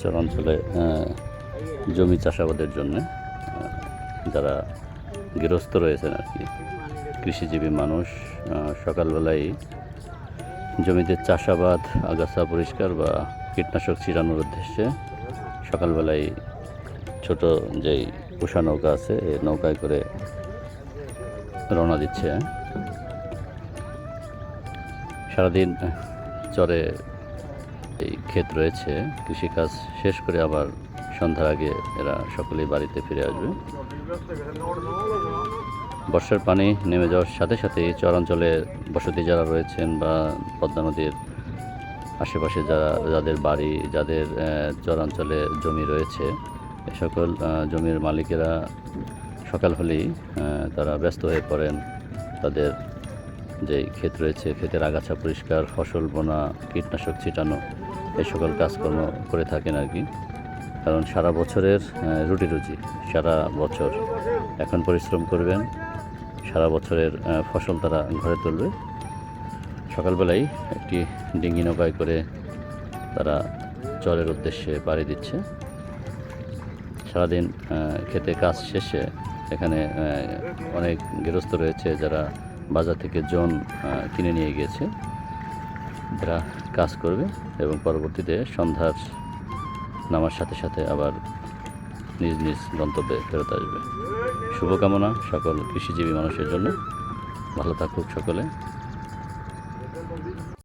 চরাঞ্চলে জমি চাষাবাদের জন্য যারা গৃহস্থ রয়েছেন আর কি, কৃষিজীবী মানুষ সকালবেলায় জমিতে চাষাবাদ, আগাছা পরিষ্কার বা কীটনাশক ছিটানোর উদ্দেশ্যে সকালবেলায় ছোট যেই উষা নৌকা আছে এই নৌকায় করে রওনা দিচ্ছে। সারাদিন চরে এই ক্ষেত রয়েছে, কৃষিকাজ শেষ করে আবার সন্ধ্যার আগে এরা সকলেই বাড়িতে ফিরে আসবে। বর্ষার পানি নেমে যাওয়ার সাথে সাথে চরাঞ্চলে বসতি যারা রয়েছেন বা পদ্মা নদীর আশেপাশে যারা, যাদের বাড়ি, যাদের চরাঞ্চলে জমি রয়েছে, এ সকল জমির মালিকেরা সকাল হলেই তারা ব্যস্ত হয়ে পড়েন, তাদের যে ক্ষেত রয়েছে, ক্ষেতের আগাছা পরিষ্কার, ফসল বোনা, কীটনাশক ছিটানো, এই সকল কাজকর্ম করে থাকেন আর কি। কারণ সারা বছরের রুটি রুজি, সারা বছর এখন পরিশ্রম করবেন, সারা বছরের ফসল তারা ঘরে তুলবে। সকালবেলায় একটি ডিঙ্গি নৌকায় করে তারা চরের উদ্দেশ্যে পাড়ি দিচ্ছে। সারাদিন খেতে কাজ শেষে এখানে অনেক গৃহস্থ রয়েছে যারা বাজার থেকে জন কিনে নিয়ে গিয়েছে যারা কাজ করবে এবং পরবর্তীতে সন্ধ্যার নামার সাথে সাথে আবার নিজ নিজ গন্তব্যে ফেরত আসবে। শুভকামনা সকল কৃষিজীবী মানুষের জন্য। ভালো থাকুক সকলে।